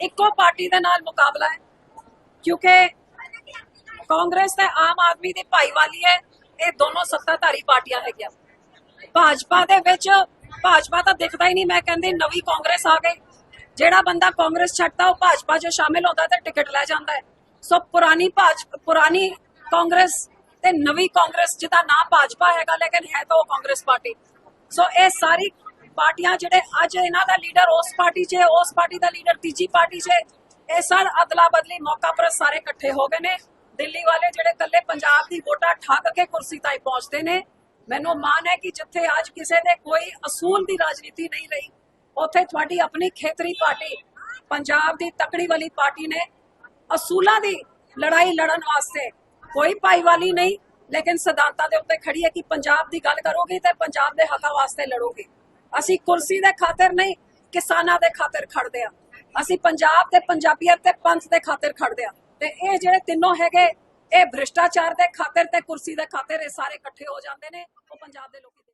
ਇੱਕੋ ਪਾਰਟੀ ਦੇ ਨਾਲ ਮੁਕਾਬਲਾ ਹੈ। ਕਿਉਂਕਿ ਕਾਂਗਰਸ ਤੇ ਆਮ ਆਦਮੀ ਦੀ ਭਾਈਵਾਲੀ ਹੈ, ਇਹ ਦੋਨੋਂ ਸੱਤਾਧਾਰੀ ਪਾਰਟੀਆਂ ਹੈਗੀਆਂ। ਭਾਜਪਾ ਦੇ ਵਿੱਚ, ਭਾਜਪਾ ਤਾਂ ਦਿਖਦਾ ਹੀ ਨਹੀਂ, ਮੈਂ ਕਹਿੰਦੀ ਨਵੀਂ ਕਾਂਗਰਸ ਆ ਗਈ। ਜਿਹੜਾ ਬੰਦਾ ਕਾਂਗਰਸ ਛੱਡਦਾ, ਉਹ ਭਾਜਪਾ 'ਚ ਸ਼ਾਮਿਲ ਹੁੰਦਾ ਤੇ ਟਿਕਟ ਲੈ ਜਾਂਦਾ ਹੈ। ਸੋ ਪੁਰਾਣੀ ਭਾਜਪਾ ਪੁਰਾਣੀ ਕਾਂਗਰਸ ਤੇ ਨਵੀਂ ਕਾਂਗਰਸ ਜਿਹਦਾ ਨਾਂ ਭਾਜਪਾ ਹੈਗਾ, ਲੇਕਿਨ ਹੈ ਤਾਂ ਉਹ ਕਾਂਗਰਸ ਪਾਰਟੀ। ਸੋ ਇਹ ਸਾਰੀ ਪਾਰਟੀਆਂ ਜਿਹੜੇ ਅੱਜ ਇਹਨਾਂ ਦਾ ਲੀਡਰ ਉਸ ਪਾਰਟੀ 'ਚ ਉਸ ਪਾਰਟੀ ਦਾ ਲੀਡਰ ਤੀਜੀ ਪਾਰਟੀ 'ਚ ਇਹ ਸਰ ਅਦਲਾ ਬਦਲੀ ਮੌਕਾ ਪਰ ਸਾਰੇ ਇਕੱਠੇ ਹੋ ਗਏ ਨੇ। ਦਿੱਲੀ ਵਾਲੇ ਜਿਹੜੇ ਕੱਲੇ ਪੰਜਾਬ ਦੀ ਵੋਟਾਂ ਠੱਗ ਕੇ ਕੁਰਸੀ ਤਾਈ ਪਹੁੰਚਦੇ ਨੇ। ਮੈਨੂੰ ਮਾਣ ਹੈ ਕਿ ਜਿੱਥੇ ਅੱਜ ਕਿਸੇ ਦੇ ਕੋਈ ਅਸੂਲ ਦੀ ਰਾਜਨੀਤੀ ਨਹੀਂ ਰਹੀ, ਉੱਥੇ ਤੁਹਾਡੀ ਆਪਣੀ ਖੇਤਰੀ ਪਾਰਟੀ, ਪੰਜਾਬ ਦੀ ਤਕੜੀ ਵਾਲੀ ਪਾਰਟੀ ਨੇ ਅਸੂਲਾਂ ਦੀ ਲੜਾਈ ਲੜਨ ਵਾਸਤੇ ਕੋਈ ਭਾਈਵਾਲੀ ਨਹੀਂ, ਲੇਕਿਨ ਸਿਧਾਂਤਾਂ ਦੇ ਉੱਤੇ ਖੜੀ ਹੈ ਕਿ ਪੰਜਾਬ ਦੀ ਗੱਲ ਕਰੋਗੇ ਤੇ ਪੰਜਾਬ ਦੇ ਹੱਕਾਂ ਵਾਸਤੇ ਲੜੋਗੇ। ਅਸੀਂ ਕੁਰਸੀ ਦੇ ਖਾਤਰ ਨਹੀਂ, ਕਿਸਾਨਾਂ ਦੇ ਖਾਤਰ ਖੜਦੇ ਆ ਅਸੀਂ ਪੰਜਾਬ ਤੇ ਪੰਜਾਬੀਅਤ ਤੇ ਪੰਥ ਦੇ ਖਾਤਰ ਖੜਦੇ ਆ ਤੇ ਇਹ ਜਿਹੜੇ ਤਿੰਨੋਂ ਹੈਗੇ, ਇਹ ਭ੍ਰਿਸ਼ਟਾਚਾਰ ਦੇ ਖਾਤਰ ਤੇ ਕੁਰਸੀ ਦੇ ਖਾਤਰ ਇਹ ਸਾਰੇ ਇਕੱਠੇ ਹੋ ਜਾਂਦੇ ਨੇ, ਉਹ ਪੰਜਾਬ ਦੇ ਲੋਕੀ